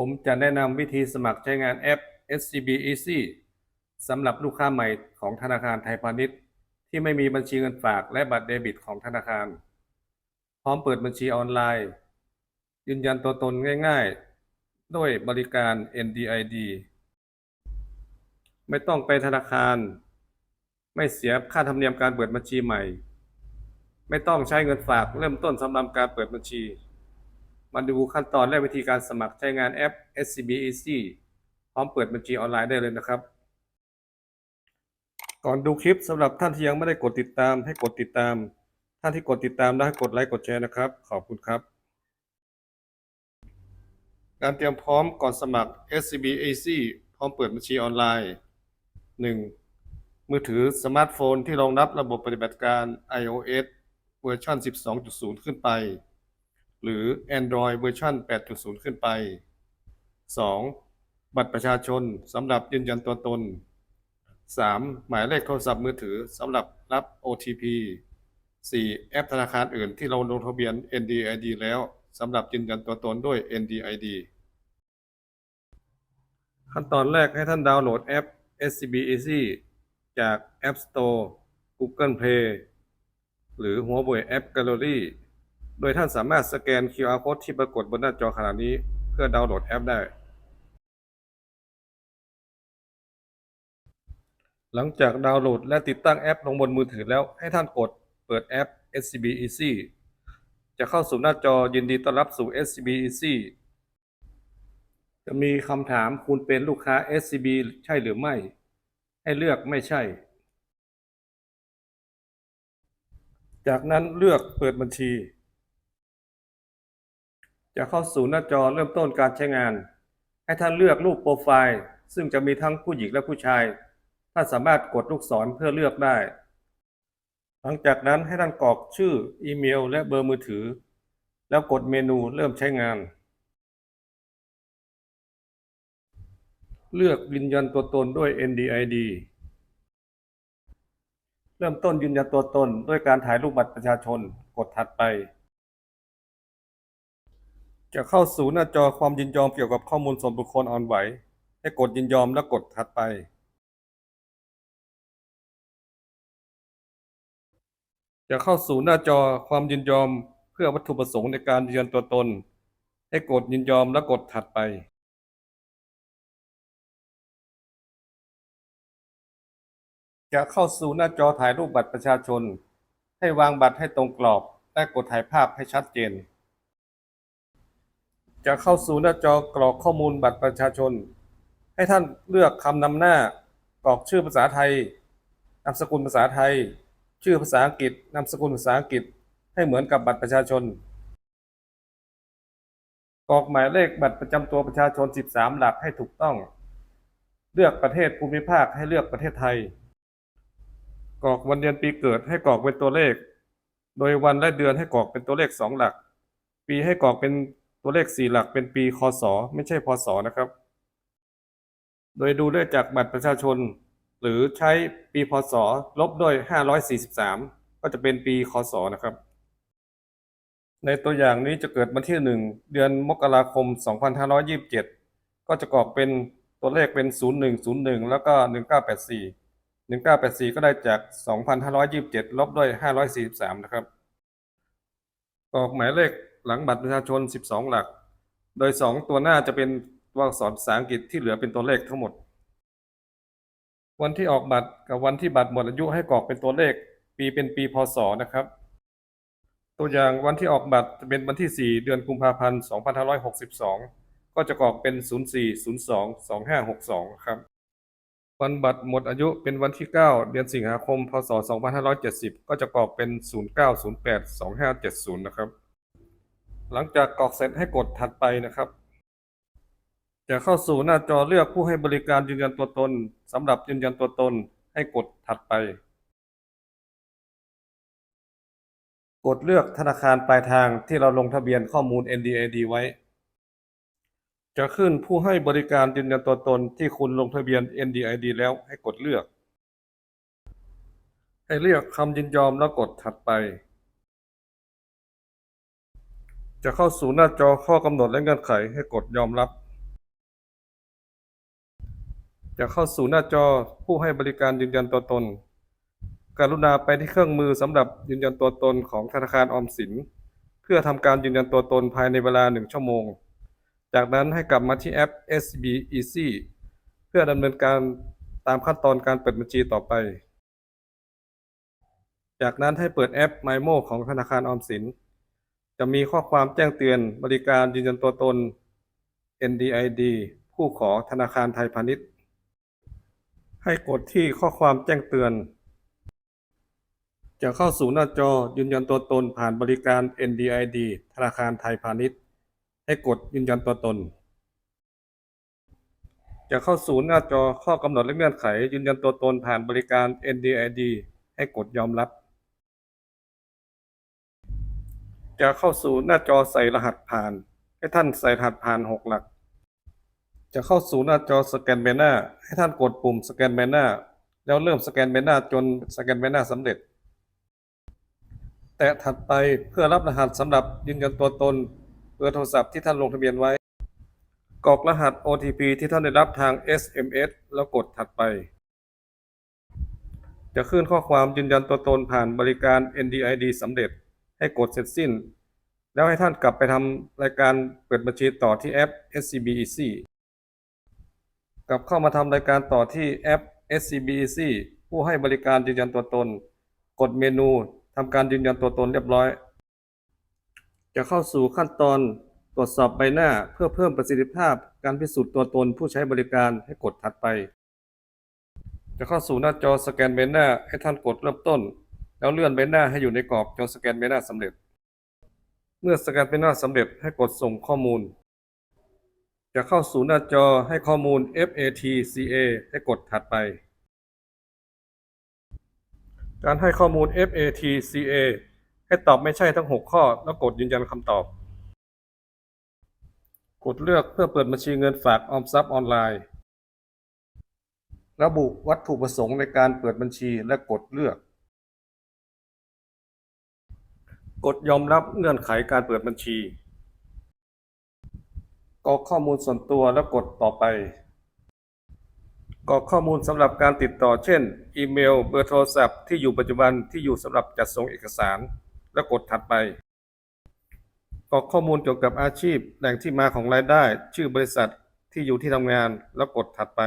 ผมจะแนะนำวิธีสมัครใช้งานแอป SCB Easy สำหรับลูกค้าใหม่ของธนาคารไทยพาณิชย์ ที่ไม่มีบัญชีเงินฝากและบัตรเดบิตของธนาคาร พร้อมเปิดบัญชีออนไลน์ ยืนยันตัวตนง่ายๆ ด้วยบริการ NDID ไม่ต้องไปธนาคาร ไม่เสียค่าธรรมเนียมการเปิดบัญชีใหม่ ไม่ต้องใช้เงินฝากเริ่มต้นสำหรับการเปิดบัญชี มาดูขั้นตอนและวิธีการสมัครใช้งานแอป SCB Easy พร้อมเปิดบัญชีออนไลน์ได้เลยนะครับ ก่อนดูคลิปสำหรับท่านที่ยังไม่ได้กดติดตามให้กดติดตาม ท่านที่กดติดตามแล้วให้กดไลค์กดแชร์นะครับ ขอบคุณครับ การเตรียมพร้อมก่อนสมัคร SCB Easy พร้อมเปิดบัญชีออนไลน์ 1. มือถือสมาร์ทโฟนที่รองรับระบบปฏิบัติการ iOS เวอร์ชัน12.0 ขึ้นไป หรือ Android เวอร์ชัน8.0 ขึ้นไป 2. บัตรประชาชนสำหรับยืนยันตัวตน 3. หมายเลขโทรศัพท์มือถือสำหรับรับ OTP 4. แอปธนาคารอื่นที่เราลงทะเบียน NDID แล้วสำหรับยืนยันตัวตนด้วย NDID ขั้นตอนแรกให้ท่านดาวน์โหลดแอป SCB Easy จาก App Store Google Play หรือ Huawei App Gallery โดยท่านสามารถสแกน QR Code ที่ปรากฏบนหน้าจอขณะนี้ เพื่อดาวน์โหลดแอปได้ หลังจากดาวน์โหลดและติดตั้งแอปลงบนมือถือแล้วให้ท่านกดเปิดแอป SCB Easy จะเข้าสู่หน้าจอยินดีต้อนรับสู่ SCB Easy จะมีคำถามคุณเป็นลูกค้า SCB ใช่หรือไม่ ให้เลือกไม่ใช่ จากนั้นเลือกเปิดบัญชี จะเข้าสู่หน้าจอเริ่มต้นการใช้งาน ให้ท่านเลือกรูปโปรไฟล์ ซึ่งจะมีทั้งผู้หญิงและผู้ชาย ท่านสามารถกดลูกศรเพื่อเลือกได้ หลังจากนั้นให้ท่านกรอกชื่อ อีเมล และเบอร์มือถือ แล้วกดเมนูเริ่มใช้งาน เลือกยืนยันตัวตนด้วย NDID เริ่มต้นยืนยันตัวตนด้วยการถ่ายรูปบัตรประชาชน กดถัดไป จะเข้าสู่หน้าจอความยินยอมเกี่ยวกับข้อมูลส่วนบุคคลอ่อนไหว ให้กดยินยอมและกดถัดไป จะเข้าสู่หน้าจอความยินยอมเพื่อวัตถุประสงค์ในการยืนยันตัวตน ให้กดยินยอมและกดถัดไป จะเข้าสู่หน้าจอถ่ายรูปบัตรประชาชน ให้วางบัตรให้ตรงกรอบและกดถ่ายภาพให้ชัดเจน จะเข้าสู่หน้าจอกรอกข้อมูลบัตรประชาชน ให้ท่านเลือกคำนำหน้ากรอกชื่อภาษาไทย นามสกุลภาษาไทย ชื่อภาษาอังกฤษ นามสกุลภาษาอังกฤษ ให้เหมือนกับบัตรประชาชน กรอกหมายเลขบัตรประจำตัวประชาชน 13 หลักให้ถูกต้อง เลือกประเทศภูมิภาคให้เลือกประเทศไทย กรอกวันเดือนปีเกิดให้กรอกเป็นตัวเลข โดยวันและเดือนให้กรอกเป็นตัวเลขสองหลัก ปีให้กรอกเป็น ตัวเลขสี่หลักเป็นปีคศไม่ใช่พศนะครับ โดยดูได้จากบัตรประชาชน หรือใช้ปีพศลบด้วย 543 ก็จะเป็นปีคศนะครับ ในตัวอย่างนี้จะเกิดวันที่ 1 เดือนมกราคม 2527 ก็จะกรอกเป็นตัวเลขเป็น 0101 แล้วก็ 1984 1984 ก็ได้จาก 2,527 ลบด้วย 543 นะครับ กรอกหมายเลข หลังบัตรประชาชน 12 หลัก โดย 2 ตัวหน้าจะเป็นตัวอักษรภาษาอังกฤษที่เหลือเป็นตัวเลขทั้งหมด วันที่ออกบัตรกับวันที่บัตรหมดอายุให้กรอกเป็นตัวเลข ปีเป็นปีพศนะครับ ตัวอย่างวันที่ออกบัตรจะเป็นวันที่ 4 เดือนกุมภาพันธ์2562 ก็จะกรอกเป็น 0402 2562 ครับวันบัตรหมดอายุเป็นวันที่ 9 เดือนสิงหาคม พศ 2570 ก็จะกรอกเป็น 0908 2570 นะครับ หลังจากกรอกเสร็จให้กดถัดไปนะครับ จะเข้าสู่หน้าจอเลือกผู้ให้บริการยืนยันตัวตนสำหรับยืนยันตัวตนให้กดถัดไป กดเลือกธนาคารปลายทางที่เราลงทะเบียนข้อมูล NDID ไว้ จะขึ้นผู้ให้บริการยืนยันตัวตนที่คุณลงทะเบียน NDID แล้วให้กดเลือก ให้เลือกคำยินยอมแล้วกดถัดไป จะเข้าสู่หน้าจอข้อกำหนดและเงื่อนไขให้กดยอมรับ จะเข้าสู่หน้าจอผู้ให้บริการยืนยันตัวตน กรุณาไปที่เครื่องมือสำหรับยืนยันตัวตนของธนาคารออมสิน เพื่อทำการยืนยันตัวตนภายในเวลาหนึ่งชั่วโมง จากนั้นให้กลับมาที่แอป sb Easy เพื่อดำเนินการตามขั้นตอนการเปิดบัญชีต่อไป จากนั้นให้เปิดแอป MyMo ของธนาคารออมสิน จะมีข้อความแจ้งเตือนบริการยืนยันตัวตน NDID ผู้ขอธนาคารไทยพาณิชย์ ให้กดที่ข้อความแจ้งเตือน จะเข้าสู่หน้าจอยืนยันตัวตนผ่านบริการ NDID ธนาคารไทยพาณิชย์ ให้กดยืนยันตัวตน จะเข้าสู่หน้าจอข้อกำหนดและเงื่อนไขยืนยันตัวตนผ่านบริการ NDID ให้กดยอมรับ จะเข้าสู่หน้าจอใส่รหัสผ่าน ให้ท่านใส่รหัสผ่านหกหลัก จะเข้าสู่หน้าจอสแกนใบหน้า ให้ท่านกดปุ่มสแกนใบหน้า แล้วเริ่มสแกนใบหน้าจนสแกนใบหน้าสำเร็จ แตะถัดไปเพื่อรับรหัสสำหรับยืนยันตัวตนเบอร์โทรศัพท์ที่ท่านลงทะเบียนไว้ กรอกรหัส OTP ที่ท่านได้รับทาง SMS แล้วกดถัดไป จะขึ้นข้อความยืนยันตัวตนผ่านบริการ NDID สำเร็จ ให้กดเสร็จสิ้น แล้วให้ท่านกลับไปทำรายการเปิดบัญชีต่อที่แอป SCB Easy กลับเข้ามาทำรายการต่อที่แอป SCB Easy ผู้ให้บริการยืนยันตัวตน กดเมนูทำการยืนยันตัวตนเรียบร้อย จะเข้าสู่ขั้นตอนตรวจสอบใบหน้าเพื่อเพิ่มประสิทธิภาพการพิสูจน์ตัวตนผู้ใช้บริการให้กดถัดไป จะเข้าสู่หน้าจอสแกนใบหน้าให้ท่านกดเริ่มต้น แล้วเลื่อนใบหน้าให้อยู่ในกรอบจนสแกนใบหน้าสำเร็จ เมื่อสแกนใบหน้าสำเร็จให้กดส่งข้อมูล จะเข้าสู่หน้าจอให้ข้อมูล FATCA ให้กดถัดไป การให้ข้อมูล FATCA ให้ตอบไม่ใช่ทั้ง 6 ข้อ แล้วกดยืนยันคำตอบ กดเลือกเพื่อเปิดบัญชีเงินฝากออมทรัพย์ออนไลน์ ระบุวัตถุประสงค์ในการเปิดบัญชีและกดเลือก กดยอมรับเงื่อนไขการเปิดบัญชีกรอกข้อมูลส่วนตัวแล้วกดต่อไปกรอกข้อมูลสำหรับการติดต่อ เช่น อีเมล เบอร์โทรศัพท์ที่อยู่ปัจจุบันที่อยู่สำหรับจัดส่งเอกสาร แล้วกดถัดไปกรอกข้อมูลเกี่ยวกับอาชีพ แหล่งที่มาของรายได้ ชื่อบริษัทที่อยู่ที่ทำงาน แล้วกดถัดไป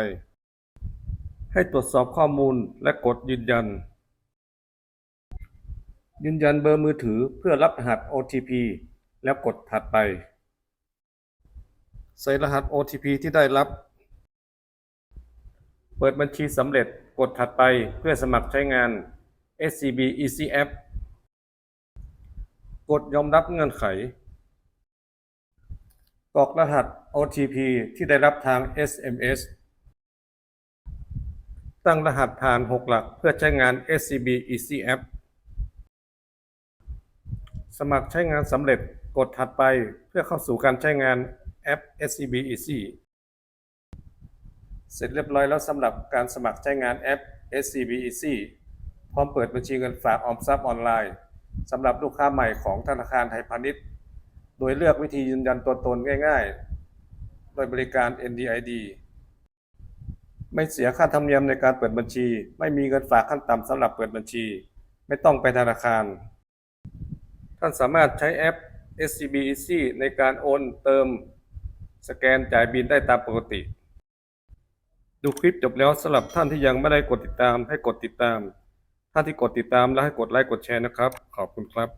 ให้ตรวจสอบข้อมูลและกดยืนยัน ยืนยันเบอร์มือถือเพื่อรับรหัส OTP แล้วกดถัดไป ใส่รหัส OTP ที่ได้รับ เปิดบัญชีสำเร็จกดถัดไปเพื่อสมัครใช้งาน SCB Easy App กดยอมรับเงื่อนไข กรอกรหัส OTP ที่ได้รับทาง SMS ตั้งรหัสผ่าน 6 หลักเพื่อใช้งาน SCB Easy App สมัครใช้งานสำเร็จกดถัดไปเพื่อเข้าสู่การใช้งานแอป SCB Easy เสร็จเรียบร้อยแล้วสำหรับการสมัครใช้งานแอป SCB Easy พร้อมเปิดบัญชีเงินฝากออมทรัพย์ออนไลน์สำหรับลูกค้าใหม่ของธนาคารไทยพาณิชย์ โดยเลือกวิธียืนยันตัวตนง่ายๆ โดยบริการ NDID ไม่เสียค่าธรรมเนียมในการเปิดบัญชี ไม่มีเงินฝากขั้นต่ำสำหรับเปิดบัญชี ไม่ต้องไปธนาคาร ท่านสามารถใช้แอป SCB Easy ในการโอนเติมสแกนจ่ายบินได้ตามปกติ ดูคลิปจบแล้วสำหรับท่านที่ยังไม่ได้กดติดตามให้กดติดตาม ท่านที่กดติดตามแล้วให้กดไลค์กดแชร์นะครับ ขอบคุณครับ